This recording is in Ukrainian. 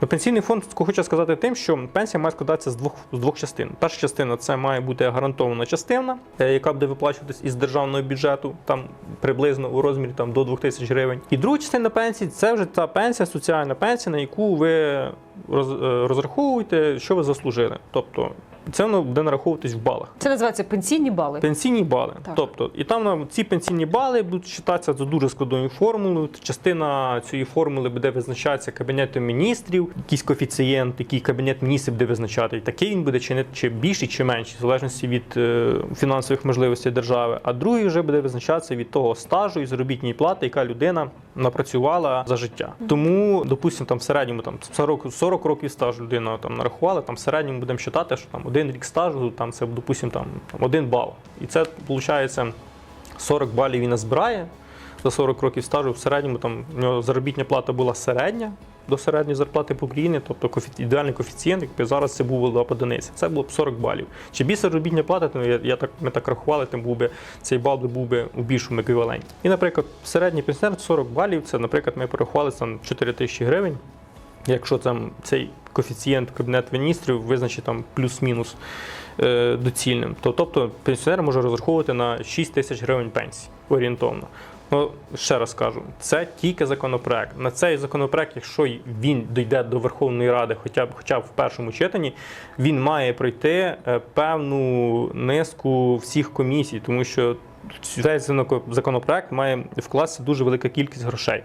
Ну, Пенсійний фонд хочу сказати тим, що пенсія має складатися з двох з двох частин. Перша частина це має бути гарантована частина, е, яка буде виплачуватись із державного бюджету, там приблизно у розмірі там до 2 тисяч гривень. І друга частина пенсії це вже та пенсія, соціальна пенсія, на яку ви роз, е, що ви заслужили. Тобто це воно буде нараховуватись в балах. Це називається пенсійні бали. Пенсійні бали. Так. Тобто, і там нам ці пенсійні бали будуть вважатися за дуже складною формулою. Частина цієї формули буде визначатися Кабінетом міністрів, якийсь коефіцієнт, який Кабінет міністрів буде визначати. І такий він буде чи не чи більший, чи менший, в залежності від е, фінансових можливостей держави. А другий вже буде визначатися від того стажу і заробітної плати, яка людина напрацювала за життя. Тому, допустимо, там в середньому там 40, 40 років стажу людина там нарахувала, там в середньому будемо вважати, що там один рік стажу, там це, допустимо, там, один бал. І це виходить 40 балів він назбирає за 40 років стажу. В середньому там у нього заробітня плата була середня до середньої зарплати по Україні, тобто ідеальний коефіцієнт, якби зараз це був була б одиниця. Це було б 40 балів. Чи більше заробітня плата, то я, я так, ми так рахували, тим був би цей бал був би у більшому еквіваленті. І, наприклад, середній пенсіонер 40 балів, це, наприклад, ми порахували там 4 тисячі гривень. Якщо там цей коефіцієнт Кабінет міністрів визначить там плюс-мінус е, доцільним, то тобто пенсіонер може розраховувати на 6 тисяч гривень пенсії орієнтовно. Ну, ще раз кажу, це тільки законопроект. На цей законопроект, якщо він дійде до Верховної Ради, хоча б хоча б в першому читанні, він має пройти е, певну низку всіх комісій, тому що цей законопроект має вкласти дуже велика кількість грошей.